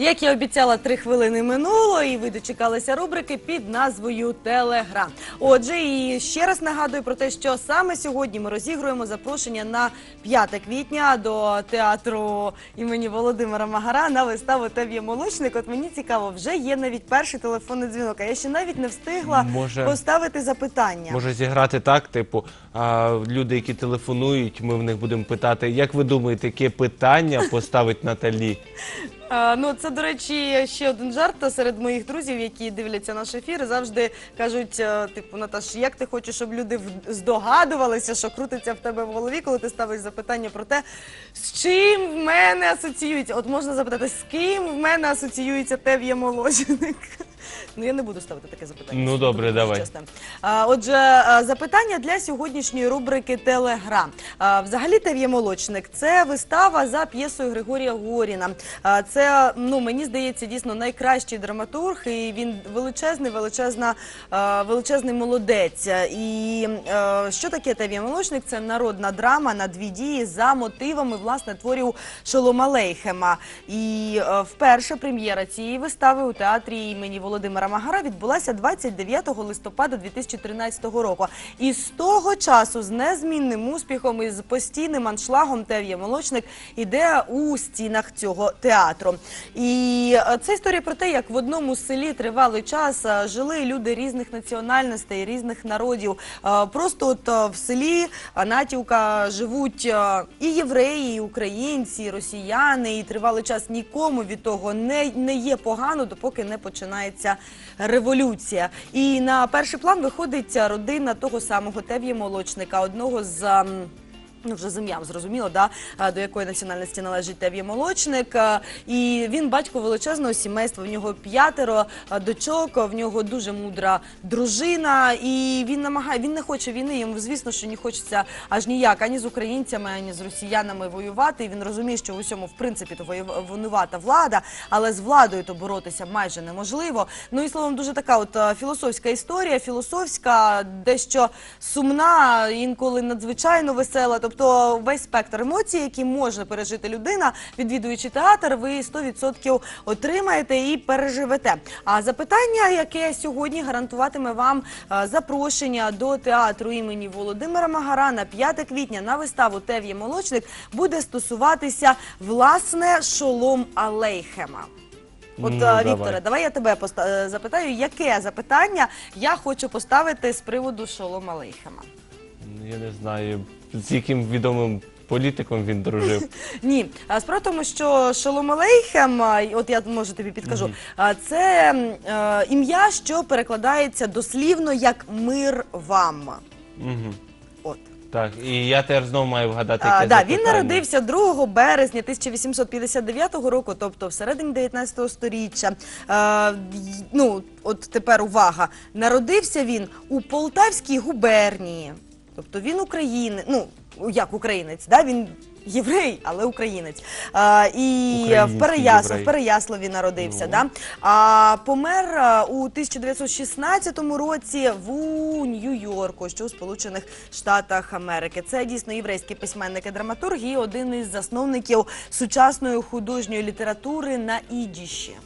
Як я обіцяла, три хвилини минуло, і ви дочекалися рубрики під назвою Телеграм. Отже, і ще раз нагадую про те, що саме сьогодні ми розігруємо запрошення на 5 квітня до театру імені Володимира Магара на виставу «Теб'є молочник. От мені цікаво, вже є навіть перший телефонний дзвінок. А я ще навіть не встигла Може- поставити запитання. Може зіграти так, типу, а, люди, які телефонують, ми в них будемо питати, як ви думаєте, яке питання поставить Наталі? Ну, це, до речі, ще один жарт серед моїх друзів, які дивляться наш ефір, завжди кажуть: е, типу, Наташ, як ти хочеш, щоб люди в- здогадувалися, що крутиться в тебе в голові, коли ти ставиш запитання про те, з чим в мене асоціюється. От можна запитати, з ким в мене асоціюється Тев'є молочник? Ну, я не буду ставити таке запитання. Ну, добре, давай. А, Отже, а, запитання для сьогоднішньої рубрики Телеграм. А, Взагалі, Тев'є молочник це вистава за п'єсою Григорія Горіна. А, Це ну мені здається дійсно найкращий драматург, і він величезний, величезна, а, величезний молодець. І що таке Тев'є молочник? Це народна драма на дві дії за мотивами власне творів Шолома Лейхема. І вперше прем'єра цієї вистави у театрі імені Володимира Магара відбулася 29 листопада 2013 року. І з того часу з незмінним успіхом і з постійним аншлагом Тев'є молочник іде у стінах цього театру. І е, це історія про те, як в одному селі тривалий час е, жили люди різних національностей, різних народів. Е, Просто от в селі Анатівка живуть і євреї, і українці, і росіяни, і тривалий час нікому від того не, не є погано, допоки не починається революція. І на перший план виходить родина того самого Тев'ї молочника, одного з. Ну, вже з ім'ям зрозуміло, да, до якої національності належить Тев'є Молочник. І він батько величезного сімейства. В нього п'ятеро дочок, в нього дуже мудра дружина. І він намагає, він не хоче війни. Йому звісно, що не хочеться аж ніяк ані з українцями, ані з росіянами воювати. І він розуміє, що в усьому в принципі то винувата влада, але з владою то боротися майже неможливо. Ну і словом, дуже така от філософська історія, філософська, дещо сумна, інколи надзвичайно весела. Тобто весь спектр емоцій, які може пережити людина, відвідуючи театр, ви 100% отримаєте і переживете. А запитання, яке сьогодні гарантуватиме вам е, запрошення до театру імені Володимира Магара на 5 квітня на виставу Тев'є молочник, буде стосуватися власне шолом Алейхема. От, Ну, е, давай. Давай я тебе поста- е, запитаю, яке запитання я хочу поставити з приводу шолома Алейхема. Ну, Я не знаю, з яким відомим політиком він дружив. Ні, а справа в тому, що Шолом Алейхем, а, й- от я може тобі підкажу, а, це м, е, ім'я, що перекладається дослівно як мир вам. От. Так, і я тепер знову маю вгадати, А, яке запитання. він народився 2 березня 1859 року, тобто всередині 19 сторіччя. Е, й- ну, от тепер увага. Народився він у Полтавській губернії. Тобто він українець, ну як українець, да? він єврей, але українець. Е, і в, Переяс... єврей. в Переяславі народився. Ну. Да? А помер у 1916 році в Нью-Йорку, що у Сполучених Штатах Америки. Це дійсно єврейський письменник і драматург і один із засновників сучасної художньої літератури на ідіші.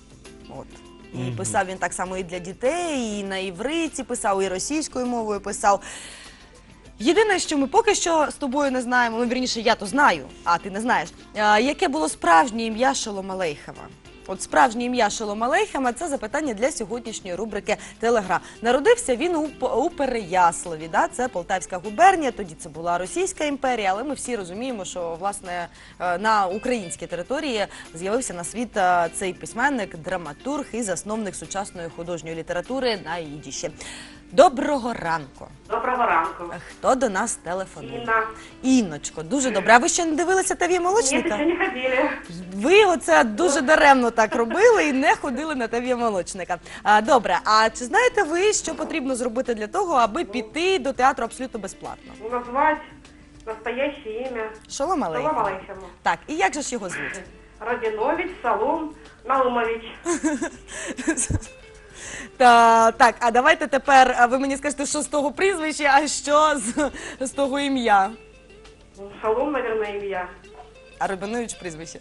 От. І писав він так само і для дітей, і на івриті писав, і російською мовою писав. Єдине, що ми поки що з тобою не знаємо, ну вірніше, я то знаю, а ти не знаєш, а, яке було справжнє ім'я Шолома Лейхема. От справжнє ім'я Шолома Лейхема – це запитання для сьогоднішньої рубрики Телегра. Народився він у, П- у Переяславі, це Полтавська губернія, тоді це була Російська імперія, але ми всі розуміємо, що власне е, на українській території з'явився на світ е, цей письменник, драматург і засновник сучасної художньої літератури на ідіші. Доброго ранку! Доброго ранку. Хто до нас телефонує? Інна. Інночко, дуже добре. А ви ще не дивилися ТВ молочника? еще не ходили. Ви оце дуже даремно так робили і не ходили на ТВ молочника. А, добре, а чи знаєте ви, що потрібно зробити для того, аби піти до театру абсолютно безплатно? Назвать настоящее имя. Шолом Салам алейхем. алейхему. Так, і як же ж його звуть? Радинович Салом Наумович. Та, так, а давайте тепер ви мені скажете, що з того прізвища, а що з, з того ім'я. Салом, мабуть, ім'я. А Рабинович прізвище.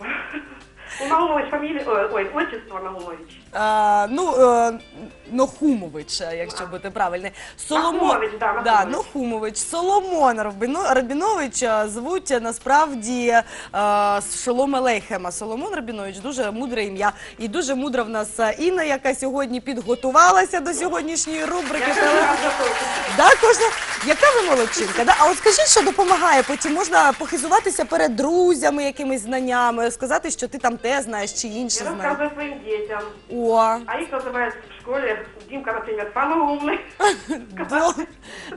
Наумович фамилия, ой, ой, отчество Наумович. А, ну, е, Нохумович, е, якщо бути правильний. Нахумович, да, да, Нахумович. Нохумович. Соломон Рабіно- Рабінович е, звуть е, насправді е, Шолом Елейхема. Соломон Рабінович дуже мудре ім'я. І дуже мудра в нас е, Інна, яка сьогодні підготувалася до сьогоднішньої рубрики. Я готовлюсь. Да, кожна, яка ви молодчинка? Да? А от скажіть, що допомагає потім можна похизуватися перед друзями якимись знаннями, сказати, що ти там те знаєш чи інше Я знаєш. рассказываю своим детям. О, А их называют в школе, Димка, например, самый умный. До-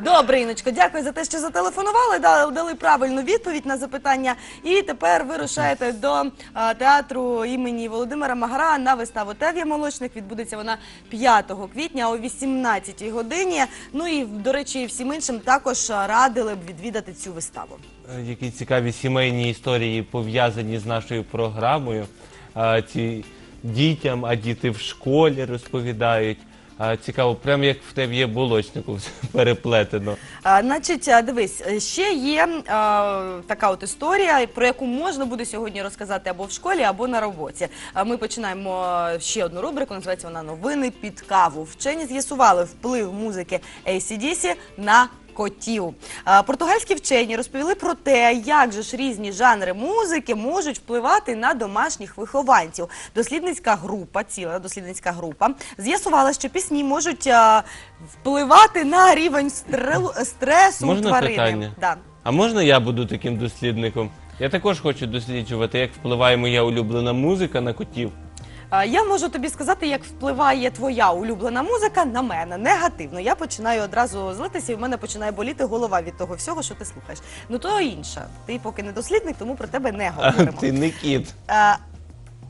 Добре, Іночко, дякую за те, що зателефонували, да- дали правильну відповідь на запитання. І тепер ви рушаєте до а, театру імені Володимира Магара на виставу Тев'я Молочник. Відбудеться вона 5 квітня о 18 годині. Ну і, до речі, всім іншим також а, радили б відвідати цю виставу. Е, Які цікаві сімейні історії пов'язані з нашою програмою. А, Ці дітям, а діти в школі розповідають. А, Цікаво, прямо як в тебе є булочнику все переплетено. А, значить, дивись, е, ще є а, така от історія, про яку можна буде сьогодні розказати або в школі, або на роботі. А ми починаємо е, ще одну рубрику, називається вона Новини під каву. Вчені з'ясували вплив музики ACDC на Котів португальські вчені розповіли про те, як же ж різні жанри музики можуть впливати на домашніх вихованців. Дослідницька група, ціла дослідницька група, з'ясувала, що пісні можуть впливати на рівень стрел- стресу Можна тварини. питання? Да. А можна я буду таким дослідником? Я також хочу досліджувати, як впливає моя улюблена музика на котів. Я можу тобі сказати, як впливає твоя улюблена музика на мене негативно. Я починаю одразу злитися, і в мене починає боліти голова від того всього, що ти слухаєш. Ну то інше. Ти поки не дослідник, тому про тебе не говоримо. ти не кіт.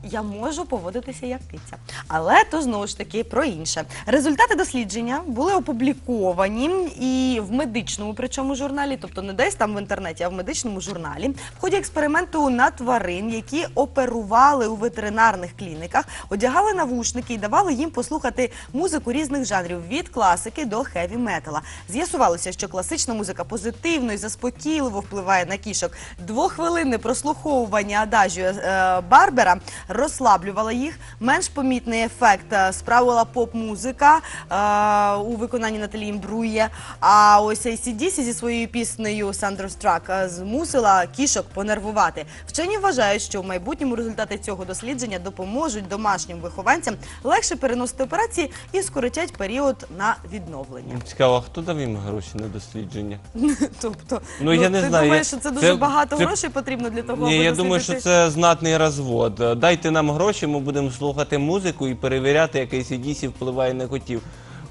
Я можу поводитися як киця. Але то знову ж таки про інше. Результати дослідження були опубліковані і в медичному, причому журналі, тобто не десь там в інтернеті, а в медичному журналі, в ході експерименту на тварин, які оперували у ветеринарних клініках, одягали навушники і давали їм послухати музику різних жанрів від класики до хеві метала. З'ясувалося, що класична музика позитивно і заспокійливо впливає на кішок. Двохвилинне прослуховування адажію е, Барбера розслаблювало їх. Менш помітний ефект е, справила поп-музика е, у виконанні Наталі Імбрує. А ось ACDC зі своєю піснею Thunderstruck е, змусила кішок понервувати. Вчені вважають, що в майбутньому результати цього дослідження допоможуть домашнім вихованцям легше переносити операції і скоротять період на відновлення. Цікаво, хто дав їм гроші на дослідження? Тобто, Ну, я не ти знаю, думаєш, я- що це дуже це- багато це- грошей потрібно для того, Ні, аби я думаю, що дослідити? це знатний розвод. Дайте нам гроші, ми будемо слухати музику і перевіряти, який ACDC впливає на котів.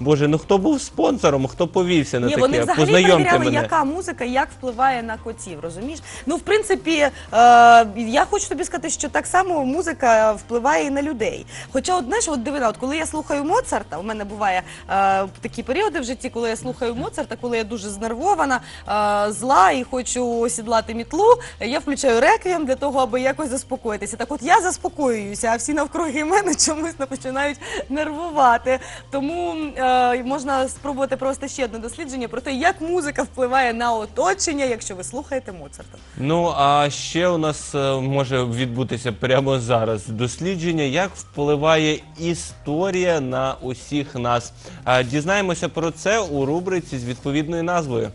Боже, ну хто був спонсором, хто повівся на Ні, таке? вони взагалі Познайомте перевіряли, мене. яка музика як впливає на котів, розумієш? Ну, в принципі, е, я хочу тобі сказати, що так само музика впливає і на людей. Хоча, от, знаєш, от дивина, от коли я слухаю Моцарта, у мене буває е, такі періоди в житті, коли я слухаю Моцарта, коли я дуже знервована, е, зла і хочу осідлати мітлу, я включаю реквієм для того, аби якось заспокоїтися. Так от я заспокоююся, а всі навкруги мене чомусь починають нервувати. Тому е, можна спробувати провести ще одне дослідження про те, як музика впливає на оточення, якщо ви слухаєте Моцарта. Ну а ще у нас е, може відбутися прямо зараз дослідження, як впливає історія на усіх нас. А, Дізнаємося про це у рубриці з відповідною назвою.